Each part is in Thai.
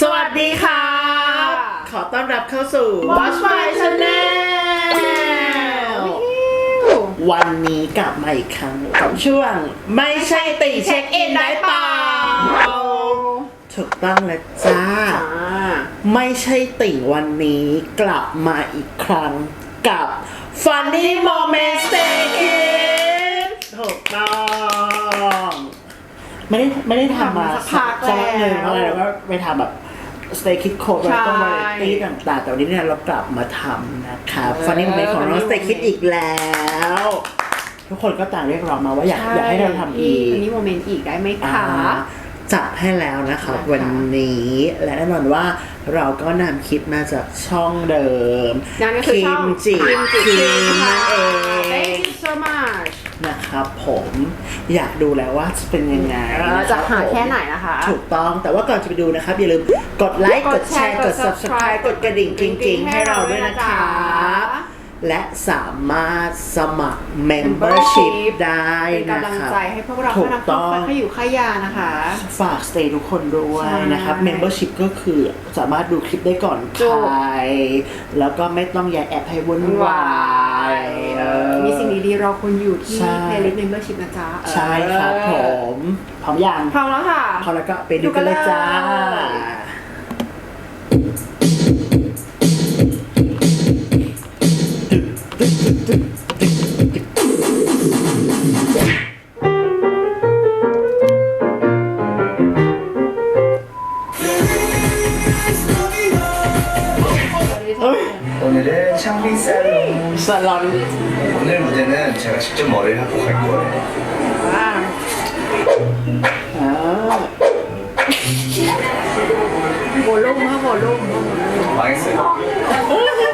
สวัสดีครับ ขอต้อนรับเข้าสู่ Watch My Channel วันนี้กลับมาอีกครั้งกับช่วง ไม่ใช่ติเช็คอินได้เปล่าถูกต้องแล้วจ้า ไม่ใช่ติ่งวันนี้กลับมาอีกครั้งกับ Funny Moment Stay Kid ถูกต้อง ไม่ได้ไม่ได้ทำมาสักพักสักพักหนึ่งแล้ว อะไรแล้วก็ไปทำแบบ Stay Kid Code แล้วก็มาตีต่างๆแต่วันนี้เนี่ยเรากลับมาทำนะคะฟันนี่เป็นของน้อง Stay Kid อีกแล้ว ทุกคนก็ต่างเรียกร้องมาว่าอยากอยากให้เราทำอีก อันนี้โมเมนต์อีกได้ไหมอ่าคะ จัดให้แล้วนะครับได้ค่ะวันนี้และแน่นอนว่าเราก็นำคลิปมาจากช่องเดิมนั่นก็คือช่องจิคิมจิคิมค่ะนั่นเอง Thank you so much นะครับผมอยากดูแล้วว่าจะเป็นยังไงเออนะครับจะหาผมแค่ไหนนะคะถูกต้องแต่ว่าก่อนจะไปดูนะครับ อย่าลืมกดไลค์กดแชร์กด subscribe กดกระดิ่งจริงๆ ให้เราด้วยนะครับ และสามารถสมัคร membership ได้เป็นนะกำลังครับ ใจให้พวกเราถูกให้นักต้องขอยู่ขยานะคะ ฝาก stay ทุกคนด้วยใช่นะครับ membership ก็คือสามารถดูคลิปได้ก่อนใคถูกรแล้วก็ไม่ต้องแย่แอบให้วุ่นวายเออ มีสิ่งดีๆรอคุณอยู่ที่ใช่ playlist membership นะจ๊ะใช่ครับผม พร้อมยังพร้อมแล้วค่ะ พร้อมแล้วก็ไปดูกันเลยจ้า ดูกันเลย 오늘은 샹비 살롱. 살롱 오늘 무대는 제가 직접 머리를 하고 갈 거예요. 아. 몰롱 하고 몰롱 망했어요. 어?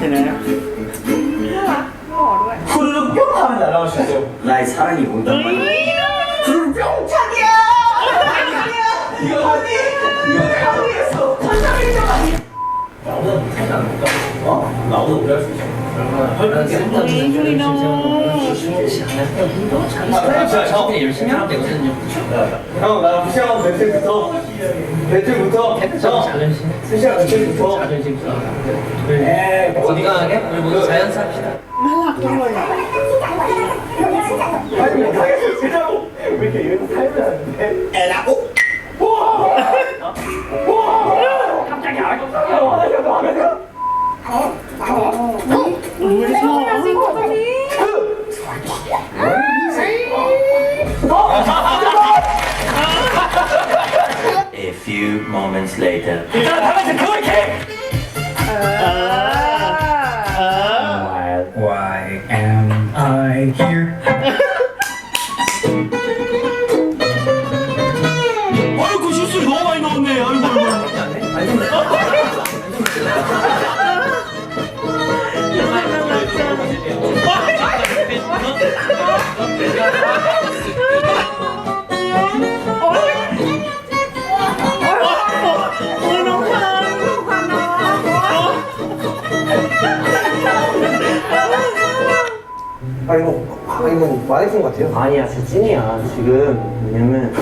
ห็นไหม น่ารักหล่อด้วย 후루룩 뿅 하면 날아갈 수 있어요 나의 사랑이 온단 말이야 후루룩 뿅 자기야 자기야 이거 어디 이거 내가 모르겠어 천장이 좀 아니야 나보다 못하잖아. 어? 나보다 못할 수 있어. 우리 저한테 열심히 하면 되거든요. 형, 나 수시하고 배틀부터. 배틀부터. 저. 자존심. 수시하고 배틀부터. 자존심. 에이, 건강하게 우리 모두 자연사 합시다. 빨리 못하겠어, 진짜로. 왜 이렇게 이런 삶을 하는데? 에라고? 아 이건 마이폰 같아요. 아니야, 저 찐이야, 지금. 왜냐면.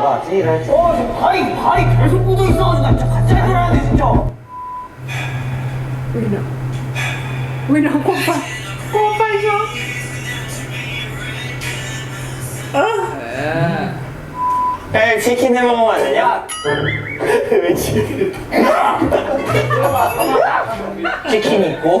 너가 찐이라 했지. 어, 저 발이, 발이 계속 묻어 있어가지고 진짜 같이 해줘야 돼, 진짜. 우리나. 우리나, 오빠. 에 치킨 해먹으면 안 되냐? 왜 치킨? 치킨 있고.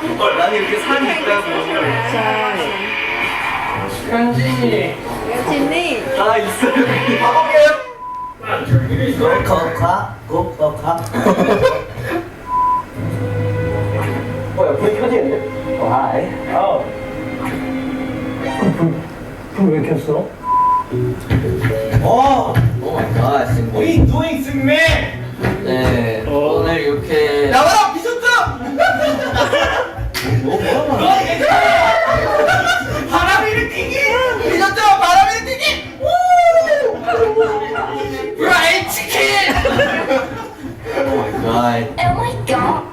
어, 난 이렇게 살이 네, 있다고. 네, 네. 현진이 진이 다 있어요. 가볼게요. 고카 고카. 뭐야 불 켜지는데? 와이 불왜 켰어? 오! 오 마이 갓. What are 네. 어. 오늘 이렇게 나와! 바람 일으키기! 리조트 바람 일으키기! Oh my god.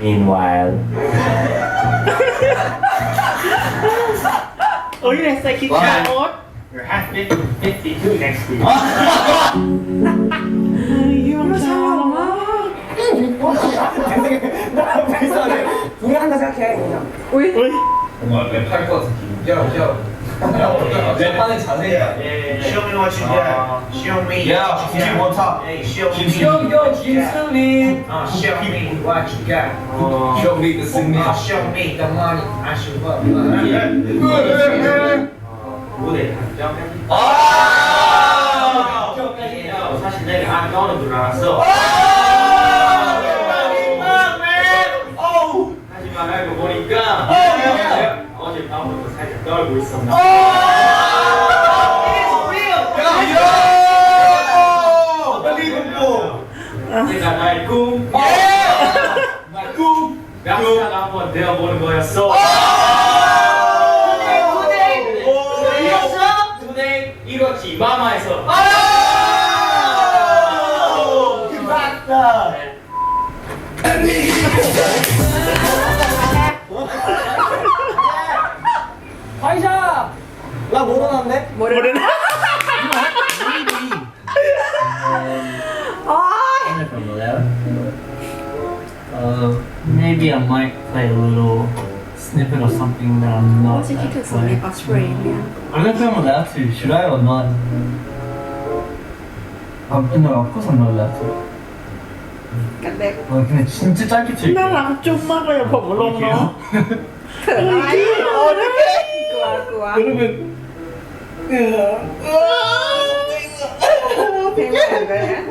Meanwhile. Oh, yes, I can chat more. You're half 50, 52 next week. 나 앞에서 내 불안한다 생각해 그냥 정말 랩할 것 같은 기분. Yo, yo. 랩하는 자세가. 예, 예. Show me what you got. Show me. 야, 김치 원탑. Hey, show me. Yo, yo, 진순이. Uh, show me what you got. Show me the signal. Uh, show me the money. I should love. 무대 한점 아! 사실 내가 안 나오는 줄 알았어. 하지만 알고 보니까 어제 밤부터 살짝 떨고 있었나. Pacific is only Australia. 그렇다면 that's July or not? 아무튼 나 앞에서 놀랐어. 근데 아 근데 진짜 짧게 칠. 나랑 좀 말아요, 버블로너. 아이 어떡해? 구아 구아. 여러분. 대박 이거야.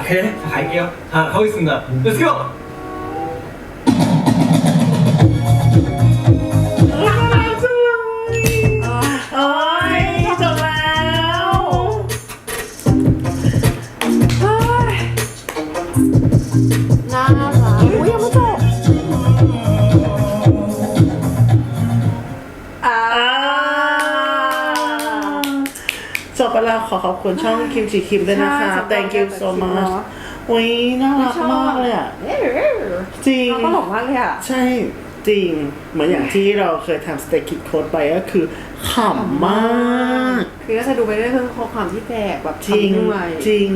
오케이, 갈게요. 자, 가고 있습니다. Let's go! อขอบคุณช่องคิมจิคิมด้วยนะคะ thank you so much อุ้ยน่ารักมากเลยอะเอ๊ะจริงน้องตลกมากเลยอะ ใช่จริง เหมือนอย่างที่เราเคยทำสเต็กคิดโค้ดไปก็คือขำมาก คือก็จะดูไปเรื่อยๆเพื่อข้อความที่แปลกแบบจริงทำขึ้นมาจริง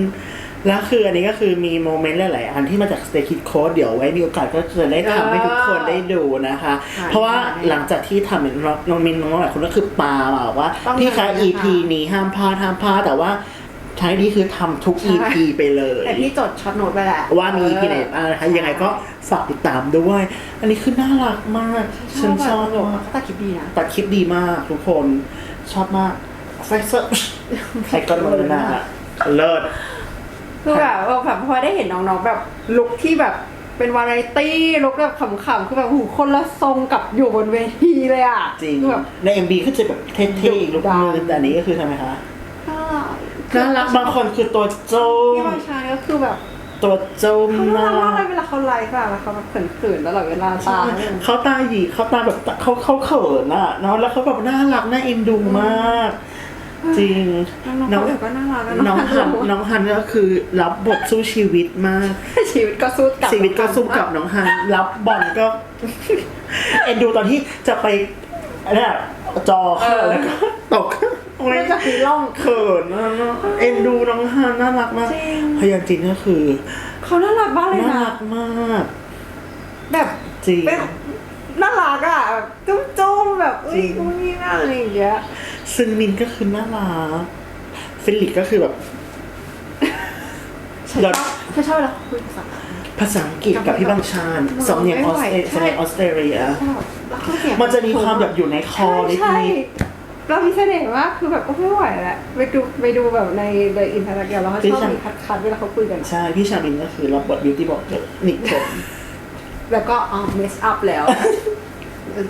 แล้วคืออันนี้ก็คือมีโมเมนต์หลาย ๆ อันที่มาจากสเตคิดโค้ดเดี๋ยวไว้มีโอกาสก็จะได้ทำให้ทุกคนได้ดูนะคะ เพราะว่าหลังจากที่ทำเป็นน้องมินน้องหลายคนก็คือปามาบอกว่าพี่คะ EP นี้ห้ามพลาดห้ามพลาดแต่ว่าใช้นี่คือทำทุกใช่ EP ไปเลย แต่พี่จดช็อตโน้ตไปแหละว่ามี EP ไหนบ้างนะคะยังไงก็ฝากติดตามด้วย อันนี้คือน่ารักมาก ฉันชอบแบบมาก ตัดคลิปดีนะ ตัดคลิปดีมากทุกคนชอบมากไฟเซอร์ ไซคอนโมเดนาเลิศ คือแบบว่าแบบพอได้เห็นน้องๆแบบลุคที่แบบเป็นวาไรตี้ลุคแบบขำๆคือแบบหูคนละทรงกับอยู่บนเวทีเลยอะจริงคือแบบ ใน MB ก็จะแบบเท่ๆอีกลุคนึงแต่อันนี้ก็คือทำไมคะน่ารักน่ารักบางคนคือตัวโจพี่มบางชายก็คือแบบตัวโจมเขาน่าน่ารักรัมากกเลยเวลาเขาไลฟ์อะแล้วเขาแบบเขินๆตลอดเวลาตาเนี่ยเขาตาหยีเขาตาแบบเขาเขาเขินอะเนาะแล้วเขาแบบน่ารักน่าเอ็นดูมาก จริง น้องๆเขาก็น่ารักะน้องฮันน้น้องฮันก็คือรับบทสู้ชีวิตมาก ชีวิตก็สู้กับชีวิตก็สู้กับน้องฮัน รับบอลก็ เอ็นดูตอนที่จะไปเนี่ยจอเข้าแล้วก็ตกโอ้ยไม่จะมีร่องเขินนะเอ็นดูน้องฮันน่ารักมากจริงพยานจริงก็คือ เขาน่ารักมากเลยน่านะรักมาก แบบจริงเป็ นน่ารักอะแบบจุ้มๆแบบอุ้ยอุ้ยน่าอะไรอย่างเงี้ยซึงมินก็คือน่ารักฟิลิปก็คือแบบ ฉันชอบฉันชอบเวลาเขาคุยภาษา ภาษาอังกฤษกับพี่บังชาญสำเนียงออสเตรใช่สำเนียงออสเตรเลียแล้วเขาเสียงมันจะมีความแบบอยู่ในคอนิดใช่นิดเรามีเสน่ห์มากคือแบบก็ไม่ไหวแล้วไปดูไปดูแบบในในอินเทอร์เน็ตแล้วเขาชอบมีคัดคัดๆเวลาเขาคุยกัน ใช่ พี่ชามินก็คือรับบทบิวตี้บอกเกิดหนิกผม แล้วก็อ๋อเมสอัพแล้ว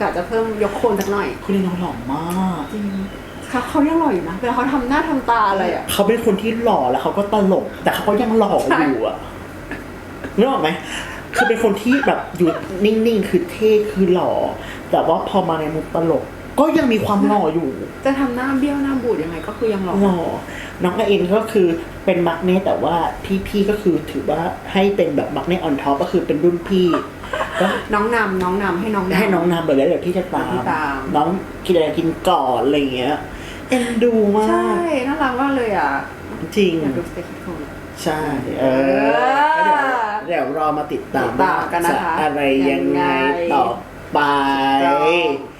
กะจะเพิ่มยกโคนสักหน่อย คุณลีน้องหล่อมากเขาเขายังหล่ออยู่นะเวลาเขาทำหน้าทำตาอะไรอะ เขาเป็นคนที่หล่อแล้วเขาก็ตลก แต่เขาก็ยังหล่ออยู่อะนึกออกไหมคือเป็นคนที่แบบอยู่นิ่งๆ คือเท่คือหล่อ แต่ว่าพอมาในมุมตลก ก็ยังมีความหล่ออยู่ จะทำหน้าเบี้ยวหน้าบูดยังไงก็คือยังหล่อหล่อ น้องเอ็นก็คือเป็นมักเน่แต่ว่าพี่ๆก็คือถือว่าให้เป็นแบบมักเน่ออนท็อปก็คือเป็นรุ่นพี่ก็ น้องนำน้องนำให้น้องำให้น้องนำไปแล้วเดี๋ยวพี่จะตามพี่ตามน้องกินอะไรกินก่อนอะไรอย่างเงี้ยเอ็นดูมาใช่กน่ารักมากเลยอะจริงอยากดูสเต็ปโคนใช่ เออแล้วเดี๋ยวเดี๋ยวรอมาติดตามติดตามกันนะคะว่าจอะไรยังไงยังไงต่อไปต่อ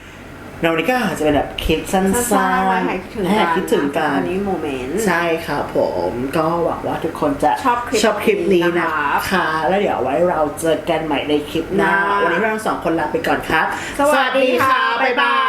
เรานี่ก็อาจจะเป็นแบบคลิปสั้นสั้นๆๆไว้ให้คิดถึงให้กันคิดถึงกันอันนี้โมเมนต์ใช่ครับผมก็หวังว่าทุกคนจะชอบคลิปชอบคลิปนี้นี้นะนะคะค่ะแล้วเดี๋ยวไว้เราเจอกันใหม่ในคลิปหน้านะวันนี้เราทั้งสองคนลาไปก่อนครับ สวัสดีค่ะ บ๊ายบาย